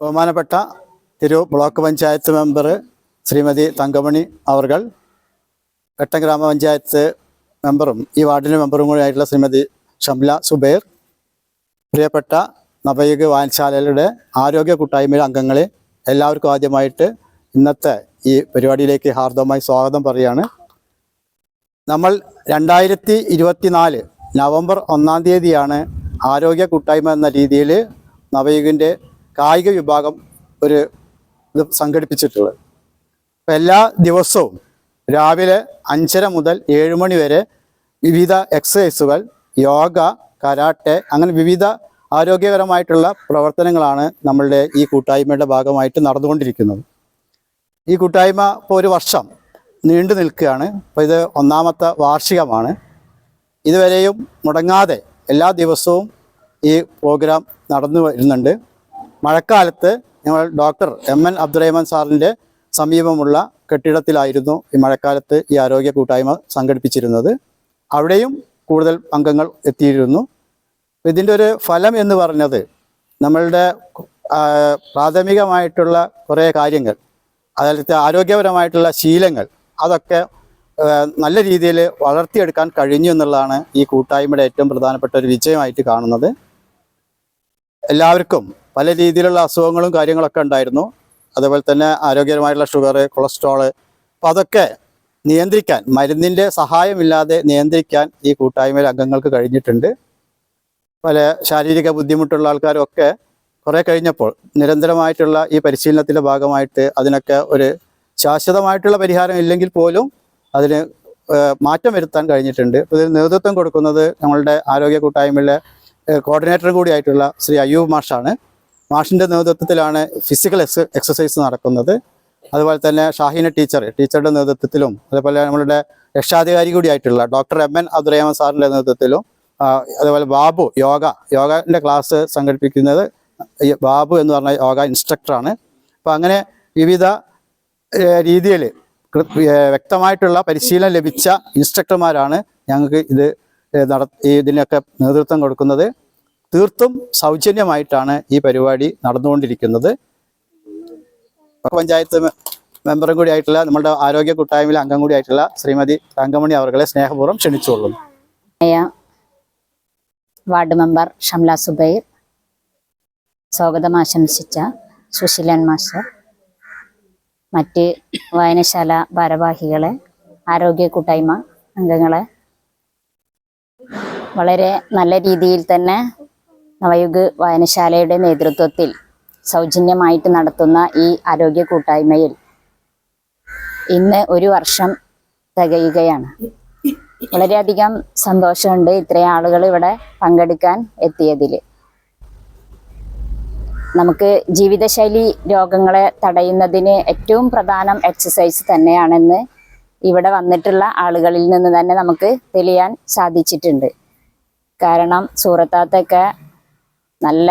ബഹുമാനപ്പെട്ട തിരു block panchayat member Shrimati Thankamani അവർ വെട്ടം ഗ്രാമപഞ്ചായത്ത് മെമ്പറും ഈ വാർഡിന് മെമ്പറും കൂടി ആയിട്ടുള്ള ശ്രീമതി ഷംല സുബൈർ പ്രിയപ്പെട്ട നവയുഗ വായനശാലയുടെ ആരോഗ്യ കൂട്ടായ്മയുടെ അംഗങ്ങളെ എല്ലാവർക്കും ആദ്യമായിട്ട് ഇന്നത്തെ ഈ പരിപാടിയിലേക്ക് ഹാർദവമായി സ്വാഗതം പറയുകയാണ്. നമ്മൾ രണ്ടായിരത്തി ഇരുപത്തിനാല് നവംബർ ഒന്നാം തീയതിയാണ് ആരോഗ്യ കൂട്ടായ്മ എന്ന രീതിയിൽ നവയുഗിന്റെ കായിക വിഭാഗം ഒരു ഇത് സംഘടിപ്പിച്ചിട്ടുള്ളത്. അപ്പം എല്ലാ ദിവസവും രാവിലെ അഞ്ചര മുതൽ ഏഴ് മണി വരെ വിവിധ എക്സസൈസുകൾ യോഗ കരാട്ടെ അങ്ങനെ വിവിധ ആരോഗ്യകരമായിട്ടുള്ള പ്രവർത്തനങ്ങളാണ് നമ്മളുടെ ഈ കൂട്ടായ്മയുടെ ഭാഗമായിട്ട് നടന്നുകൊണ്ടിരിക്കുന്നത്. ഈ കൂട്ടായ്മ ഇപ്പോൾ ഒരു വർഷം നീണ്ടു നിൽക്കുകയാണ്. അപ്പോൾ ഇത് ഒന്നാമത്തെ വാർഷികമാണ്. ഇതുവരെയും മുടങ്ങാതെ എല്ലാ ദിവസവും ഈ പ്രോഗ്രാം നടന്നു വരുന്നുണ്ട്. മഴക്കാലത്ത് ഞങ്ങൾ ഡോക്ടർ എം എൻ അബ്ദുറഹ്മാൻ സാറിന്റെ സമീപമുള്ള കെട്ടിടത്തിലായിരുന്നു ഈ മഴക്കാലത്ത് ഈ ആരോഗ്യ കൂട്ടായ്മ സംഘടിപ്പിച്ചിരുന്നത്. അവിടെയും കൂടുതൽ അംഗങ്ങൾ എത്തിയിരുന്നു. ഇതിന്റെ ഒരു ഫലം എന്ന് പറഞ്ഞത് നമ്മളുടെ പ്രാഥമികമായിട്ടുള്ള കുറേ കാര്യങ്ങൾ അതായത് ആരോഗ്യപരമായിട്ടുള്ള ശീലങ്ങൾ അതൊക്കെ നല്ല രീതിയിൽ വളർത്തിയെടുക്കാൻ കഴിഞ്ഞു എന്നുള്ളതാണ് ഈ കൂട്ടായ്മയുടെ ഏറ്റവും പ്രധാനപ്പെട്ട ഒരു വിജയമായിട്ട് കാണുന്നത്. എല്ലാവർക്കും പല രീതിയിലുള്ള അസുഖങ്ങളും കാര്യങ്ങളൊക്കെ ഉണ്ടായിരുന്നു. അതുപോലെ തന്നെ ആരോഗ്യപരമായിട്ടുള്ള ഷുഗർ കൊളസ്ട്രോൾ അപ്പം അതൊക്കെ നിയന്ത്രിക്കാൻ മരുന്നിന്റെ സഹായമില്ലാതെ നിയന്ത്രിക്കാൻ ഈ കൂട്ടായ്മയിലെ അംഗങ്ങൾക്ക് കഴിഞ്ഞിട്ടുണ്ട്. പല ശാരീരിക ബുദ്ധിമുട്ടുള്ള ആൾക്കാരൊക്കെ കുറേ കഴിഞ്ഞപ്പോൾ നിരന്തരമായിട്ടുള്ള ഈ പരിശീലനത്തിന്റെ ഭാഗമായിട്ട് അതിനൊക്കെ ഒരു ശാശ്വതമായിട്ടുള്ള പരിഹാരം ഇല്ലെങ്കിൽ പോലും അതിന് മാറ്റം വരുത്താൻ കഴിഞ്ഞിട്ടുണ്ട്. അപ്പോൾ ഇതിന് നേതൃത്വം കൊടുക്കുന്നത് നമ്മളുടെ ആരോഗ്യ കൂട്ടായ്മയിലെ കോർഡിനേറ്റർ കൂടിയായിട്ടുള്ള ശ്രീ അയ്യൂബ് മാഷാണ്. മാഷിന്റെ നേതൃത്വത്തിലാണ് ഫിസിക്കൽ എക്സ് എക്സസൈസ് നടക്കുന്നത്. അതുപോലെ തന്നെ ഷാഹിന ടീച്ചർ ടീച്ചറുടെ നേതൃത്വത്തിലും അതുപോലെ നമ്മളുടെ രക്ഷാധികാരി കൂടിയായിട്ടുള്ള ഡോക്ടർ എം എൻ അബ്ദുറഹ്മാൻ സാറിന്റെ നേതൃത്വത്തിലും അതുപോലെ ബാബു യോഗ യോഗന്റെ ക്ലാസ് സംഘടിപ്പിക്കുന്നത് ബാബു എന്ന് പറഞ്ഞ യോഗ ഇൻസ്ട്രക്ടറാണ് അപ്പോൾ അങ്ങനെ വിവിധ രീതിയിൽ വ്യക്തമായിട്ടുള്ള പരിശീലനം ലഭിച്ച ഇൻസ്ട്രക്ടർമാരാണ് ഞങ്ങൾക്ക് ഇത് നട ഇതിനൊക്കെ നേതൃത്വം കൊടുക്കുന്നത്. തീർത്തും സൗജന്യമായിട്ടാണ് ഈ പരിപാടി നടന്നുകൊണ്ടിരിക്കുന്നത്. പഞ്ചായത്ത് മെമ്പറും കൂടി ആയിട്ടുള്ള നമ്മുടെ ആരോഗ്യ കൂട്ടായ്മയിലെ അംഗം കൂടി ആയിട്ടുള്ള ശ്രീമതി തങ്കമണി അവർകളെ സ്നേഹപൂർവം ക്ഷണിച്ചുകൊള്ളുന്നു. Ward member Shamla Subair. സ്വാഗതം ആശംസിച്ച സുശീലൻ മാസ്റ്റർ. മറ്റ് വായനശാല ഭാരവാഹികളെ ആരോഗ്യ കൂട്ടായ്മ അംഗങ്ങളെ. വളരെ നല്ല രീതിയിൽ തന്നെ നവയുഗ് വായനശാലയുടെ നേതൃത്വത്തിൽ സൗജന്യമായിട്ട് നടത്തുന്ന ഈ ആരോഗ്യ കൂട്ടായ്മയിൽ ഇന്ന് ഒരു വർഷം തികയുകയാണ്. വളരെയധികം സന്തോഷമുണ്ട് ഇത്രയും ആളുകൾ ഇവിടെ പങ്കെടുക്കാൻ എത്തിയതിൽ നമുക്ക് ജീവിതശൈലി രോഗങ്ങളെ തടയുന്നതിന് ഏറ്റവും പ്രധാനം എക്സസൈസ് തന്നെയാണെന്ന് ഇവിടെ വന്നിട്ടുള്ള ആളുകളിൽ നിന്ന് തന്നെ നമുക്ക് തെളിയാൻ സാധിച്ചിട്ടുണ്ട്. കാരണം സൂറത്താത്തൊക്കെ നല്ല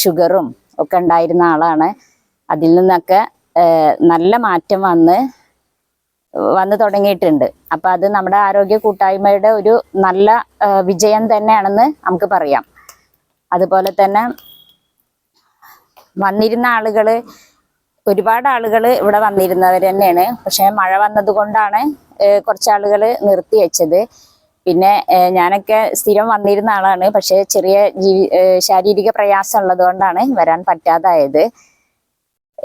ഷുഗറും ഒക്കെ ഉണ്ടായിരുന്ന ആളാണ്. അതിൽ നിന്നൊക്കെ നല്ല മാറ്റം വന്ന് വന്നു തുടങ്ങിയിട്ടുണ്ട്. അപ്പൊ അത് നമ്മുടെ ആരോഗ്യ കൂട്ടായ്മയുടെ ഒരു നല്ല വിജയം തന്നെയാണെന്ന് നമുക്ക് പറയാം. അതുപോലെ തന്നെ വന്നിരുന്ന ആളുകൾ ഒരുപാട് ആളുകൾ ഇവിടെ വന്നിരുന്നവർ തന്നെയാണ്. പക്ഷെ മഴ വന്നത് കൊണ്ടാണ് കുറച്ച് ആളുകൾ നിർത്തി വെച്ചത്. പിന്നെ ഞാനൊക്കെ സ്ഥിരം വന്നിരുന്ന ആളാണ്. പക്ഷെ ചെറിയ ജീവി ശാരീരിക പ്രയാസം ഉള്ളത് കൊണ്ടാണ് വരാൻ പറ്റാതായത്.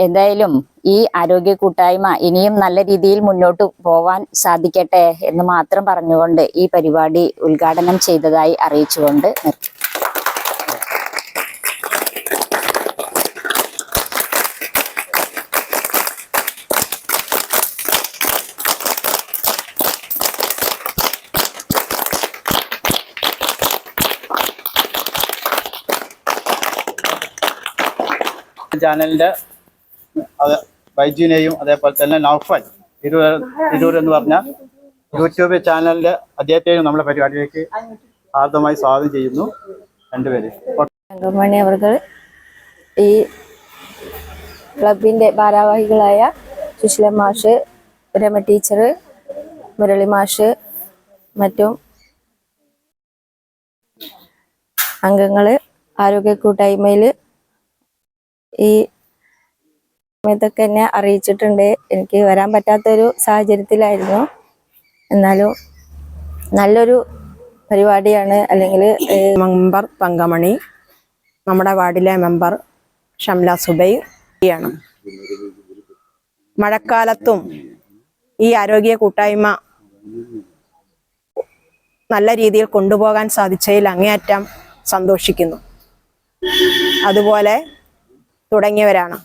എന്തായാലും ഈ ആരോഗ്യ കൂട്ടായ്മ ഇനിയും നല്ല രീതിയിൽ മുന്നോട്ട് പോവാൻ സാധിക്കട്ടെ എന്ന് മാത്രം പറഞ്ഞുകൊണ്ട് ഈ പരിപാടി ഉദ്ഘാടനം ചെയ്തതായി അറിയിച്ചുകൊണ്ട് നിർത്തി ചാനലിന്റെ അത് ബൈജുവിനെയും അതേപോലെ തന്നെ നൗഫൽ തിരൂർ തിരൂർ എന്ന് പറഞ്ഞ യൂട്യൂബ് ചാനലിന്റെ അദ്ദേഹത്തെയും നമ്മുടെ പരിപാടിയിലേക്ക് ആദ്യമായി സ്വാഗതം ചെയ്യുന്നു രണ്ടുപേര് തങ്കമണി അവർ ഈ ക്ലബിന്റെ ഭാരവാഹികളായ സുശീല മാഷ് രമ ടീച്ചർ മുരളി മാഷ് മറ്റും അംഗങ്ങൾ ആരോഗ്യ കൂട്ടായ്മയിൽ ഈ സമയത്തൊക്കെ എന്നെ അറിയിച്ചിട്ടുണ്ട്. എനിക്ക് വരാൻ പറ്റാത്തൊരു സാഹചര്യത്തിലായിരുന്നു. എന്നാലും നല്ലൊരു പരിപാടിയാണ്. അല്ലെങ്കിൽ മെമ്പർ തങ്കമണി നമ്മുടെ വാർഡിലെ മെമ്പർ ഷംല സുബൈയാണ് മഴക്കാലത്തും ഈ ആരോഗ്യ കൂട്ടായ്മ നല്ല രീതിയിൽ കൊണ്ടുപോകാൻ സാധിച്ചതിൽ അങ്ങേയറ്റം സന്തോഷിക്കുന്നു. അതുപോലെ തുടങ്ങിയവരാണ്.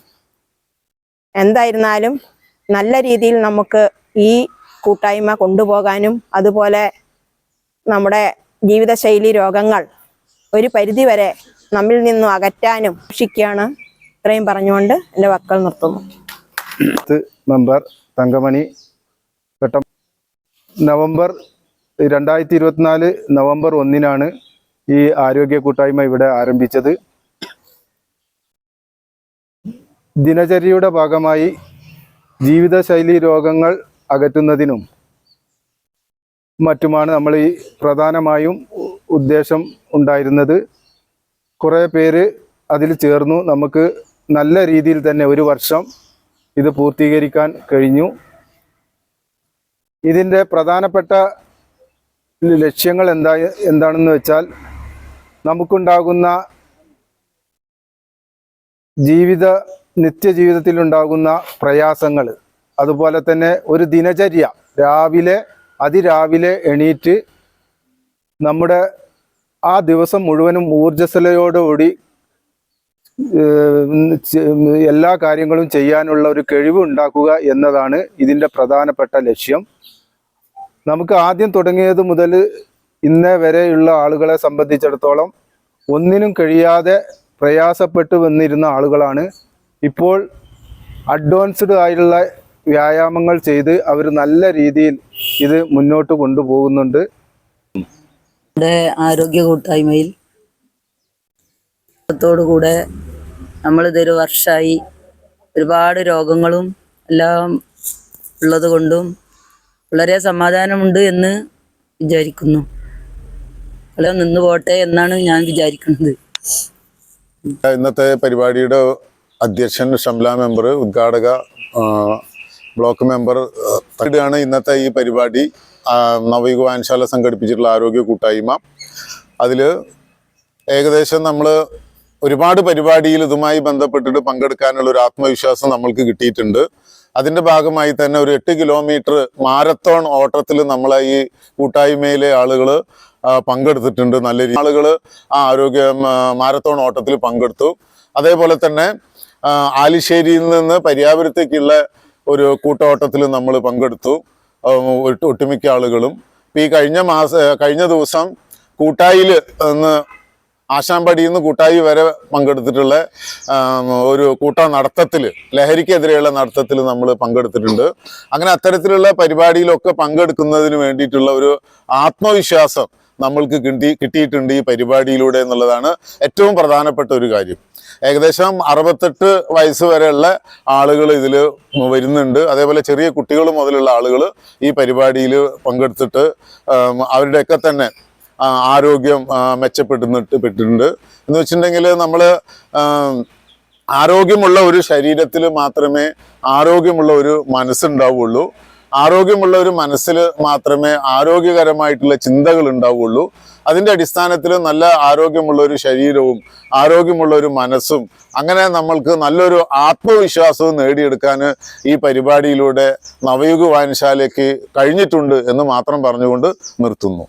എന്തായിരുന്നാലും നല്ല രീതിയിൽ നമുക്ക് ഈ കൂട്ടായ്മ കൊണ്ടുപോകാനും അതുപോലെ നമ്മുടെ ജീവിതശൈലി രോഗങ്ങൾ ഒരു പരിധിവരെ നമ്മിൽ നിന്നും അകറ്റാനും രക്ഷിക്കുകയാണ് ഇത്രയും പറഞ്ഞുകൊണ്ട് എന്റെ വാക്കുകൾ നിർത്തുന്നു. മെമ്പർ തങ്കമണി നവംബർ രണ്ടായിരത്തി ഇരുപത്തിനാല് നവംബർ ഒന്നിനാണ് ഈ ആരോഗ്യ കൂട്ടായ്മ ഇവിടെ ആരംഭിച്ചത്. ദിനചര്യയുടെ ഭാഗമായി ജീവിതശൈലി രോഗങ്ങൾ അകറ്റുന്നതിനും മറ്റുമാണ് നമ്മൾ ഈ പ്രധാനമായും ഉദ്ദേശം ഉണ്ടായിരുന്നത്. കുറേ പേര് അതിൽ ചേർന്നു. നമുക്ക് നല്ല രീതിയിൽ തന്നെ ഒരു വർഷം ഇത് പൂർത്തീകരിക്കാൻ കഴിഞ്ഞു. ഇതിന്റെ പ്രധാനപ്പെട്ട ലക്ഷ്യങ്ങൾ എന്താ എന്താണെന്ന് വെച്ചാൽ നമുക്കുണ്ടാകുന്ന ജീവിത നിത്യജീവിതത്തിലുണ്ടാകുന്ന പ്രയാസങ്ങൾ. അതുപോലെ തന്നെ ഒരു ദിനചര്യ. രാവിലെ അതിരാവിലെ എണീറ്റ് നമ്മുടെ ആ ദിവസം മുഴുവനും ഊർജസ്വലയോടുകൂടി ഏഹ് എല്ലാ കാര്യങ്ങളും ചെയ്യാനുള്ള ഒരു കഴിവ് ഉണ്ടാക്കുക എന്നതാണ് ഇതിന്റെ പ്രധാനപ്പെട്ട ലക്ഷ്യം. നമുക്ക് ആദ്യം തുടങ്ങിയത് മുതൽ ഇന്നേ വരെയുള്ള ആളുകളെ സംബന്ധിച്ചിടത്തോളം ഒന്നിനും കഴിയാതെ പ്രയാസപ്പെട്ടു വന്നിരുന്ന ആളുകളാണ് ഇപ്പോൾ അഡ്വാൻസ്ഡ് ആയിട്ടുള്ള വ്യായാമങ്ങൾ ചെയ്ത് അവർ നല്ല രീതിയിൽ ഇത് മുന്നോട്ട് കൊണ്ടുപോകുന്നുണ്ട്. നമ്മുടെ ആരോഗ്യ കൂട്ടായ്മയിൽ കൂടെ നമ്മളിതൊരു വർഷമായി ഒരുപാട് രോഗങ്ങളും എല്ലാം ഉള്ളത് കൊണ്ടും വളരെ സമാധാനമുണ്ട് എന്ന് വിചാരിക്കുന്നു. വളരെ നിന്ന് പോട്ടെ എന്നാണ് ഞാൻ വിചാരിക്കുന്നത്. ഇന്നത്തെ പരിപാടിയുടെ അധ്യക്ഷൻ ഷംല മെമ്പർ ഉദ്ഘാടക ബ്ലോക്ക് മെമ്പർ ആണ് ഇന്നത്തെ ഈ പരിപാടി. നവയുഗ വായനശാല സംഘടിപ്പിച്ചിട്ടുള്ള ആരോഗ്യ കൂട്ടായ്മ. അതിൽ ഏകദേശം നമ്മൾ ഒരുപാട് പരിപാടിയിൽ ഇതുമായി ബന്ധപ്പെട്ടിട്ട് പങ്കെടുക്കാനുള്ള ഒരു ആത്മവിശ്വാസം നമ്മൾക്ക് കിട്ടിയിട്ടുണ്ട്. അതിന്റെ ഭാഗമായി തന്നെ ഒരു എട്ട് കിലോമീറ്റർ മാരത്തോൺ ഓട്ടത്തിൽ നമ്മളെ ഈ കൂട്ടായ്മയിലെ ആളുകൾ പങ്കെടുത്തിട്ടുണ്ട്. നല്ല രീതി ആളുകൾ ആ ആരോഗ്യ മാരത്തോൺ ഓട്ടത്തിൽ പങ്കെടുത്തു. അതേപോലെ തന്നെ ആലിശ്ശേരിയിൽ നിന്ന് പര്യാപുരത്തേക്കുള്ള ഒരു കൂട്ടോട്ടത്തിൽ നമ്മൾ പങ്കെടുത്തു. ഒട്ടുമിക്ക ആളുകളും. ഈ കഴിഞ്ഞ മാസ കഴിഞ്ഞ ദിവസം കൂട്ടായിൽ നിന്ന് ആശാമ്പടിയിൽ നിന്ന് കൂട്ടായി വരെ പങ്കെടുത്തിട്ടുള്ള ഒരു കൂട്ട നടത്തത്തിൽ ലഹരിക്കെതിരെയുള്ള നടത്തത്തിൽ നമ്മൾ പങ്കെടുത്തിട്ടുണ്ട്. അങ്ങനെ അത്തരത്തിലുള്ള പരിപാടിയിലൊക്കെ പങ്കെടുക്കുന്നതിന് വേണ്ടിയിട്ടുള്ള ഒരു ആത്മവിശ്വാസം നമ്മൾക്ക് കിട്ടി കിട്ടിയിട്ടുണ്ട് ഈ പരിപാടിയിലൂടെ എന്നുള്ളതാണ് ഏറ്റവും പ്രധാനപ്പെട്ട ഒരു കാര്യം. ഏകദേശം അറുപത്തെട്ട് വയസ്സ് വരെയുള്ള ആളുകൾ ഇതിൽ വരുന്നുണ്ട്. അതേപോലെ ചെറിയ കുട്ടികൾ മുതലുള്ള ആളുകൾ ഈ പരിപാടിയിൽ പങ്കെടുത്തിട്ട് അവരുടെയൊക്കെ തന്നെ ആരോഗ്യം മെച്ചപ്പെടുന്നിട്ട് പെട്ടിട്ടുണ്ട്. എന്ന് വെച്ചിട്ടുണ്ടെങ്കിൽ നമ്മൾ ആരോഗ്യമുള്ള ഒരു ശരീരത്തിൽ മാത്രമേ ആരോഗ്യമുള്ള ഒരു മനസ്സുണ്ടാവുള്ളൂ. ആരോഗ്യമുള്ള ഒരു മനസ്സിൽ മാത്രമേ ആരോഗ്യകരമായിട്ടുള്ള ചിന്തകൾ ഉണ്ടാവുള്ളൂ അതിന്റെ അടിസ്ഥാനത്തിൽ നല്ല ആരോഗ്യമുള്ള ഒരു ശരീരവും ആരോഗ്യമുള്ള ഒരു മനസ്സും അങ്ങനെ നമ്മൾക്ക് നല്ലൊരു ആത്മവിശ്വാസവും നേടിയെടുക്കാൻ ഈ പരിപാടിയിലൂടെ നവയുഗ വായനശാലയ്ക്ക് കഴിഞ്ഞിട്ടുണ്ട് എന്ന് മാത്രം പറഞ്ഞുകൊണ്ട് നിർത്തുന്നു.